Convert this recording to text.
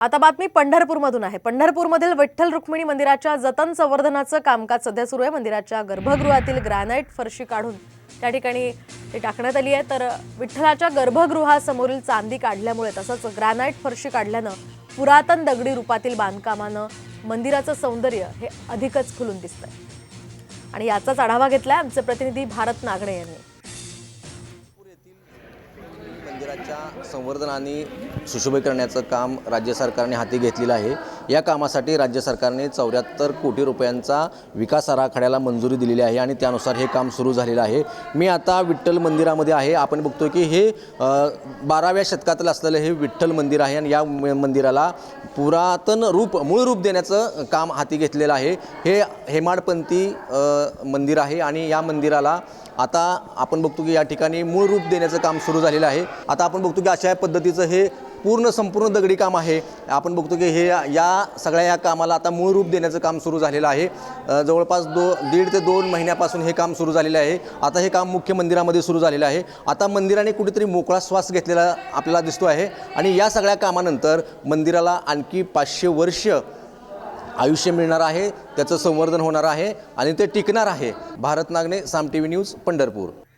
आता बातमी पंढरपूरमधून आहे. पंढरपूरमधील विठ्ठल रुक्मिणी मंदिराच्या जतन संवर्धनाचं कामकाज सध्या सुरू आहे. मंदिराच्या गर्भगृहातील ग्रॅनाईट फरशी काढून त्या ठिकाणी ते टाकण्यात आली आहे. तर विठ्ठलाच्या गर्भगृहासमोरील चांदी काढल्यामुळे तसंच ग्रॅनाईट फरशी काढल्यानं पुरातन दगडी रूपातील बांधकामानं मंदिराचं सौंदर्य हे अधिकच खुलून दिसतंय. आणि याचाच आढावा घेतलाय आमचे प्रतिनिधी भारत नागणे यांनी. संवर्धन आणि सुशोभीकरणाचं काम राज्य सरकारने हाती घेतलेलं आहे. या कामासाठी राज्य सरकारने चौऱ्याहत्तर कोटी रुपयांचा विकास आराखड्याला मंजुरी दिलेली आहे आणि त्यानुसार हे काम सुरू झालेलं आहे. मी आता विठ्ठल मंदिरामध्ये आहे. आपण बघतो की हे बाराव्या शतकातलं असलेलं हे विठ्ठल मंदिर आहे आणि या मंदिराला पुरातन रूप मूळ रूप देण्याचं काम हाती घेतलेलं आहे. हे हेमाडपंथी मंदिर आहे आणि या मंदिराला आता आपण बघतो की या ठिकाणी मूळ रूप देण्याचं काम सुरू झालेलं आहे. आता आपण बघतो की अशा पद्धतीचं हे पूर्ण संपूर्ण दगडी काम आहे. आपण बघतो की हे या सगळ्या या कामाला आता मूळ रूप देण्याचं काम सुरू झालेलं आहे. जवळपास दो दीड ते दोन महिन्यापासून हे काम सुरू झालेलं आहे. आता हे काम मुख्य मंदिरामध्ये सुरू झालेलं आहे. आता मंदिराने कुठेतरी मोकळा श्वास घेतलेला आपल्याला दिसतो आहे. आणि या सगळ्या कामानंतर मंदिराला आणखी पाचशे वर्ष आयुष्य मिळणार आहे. त्याचं संवर्धन होणार आहे आणि ते टिकणार आहे. Bharat नागने Saam T V news Pandharpur.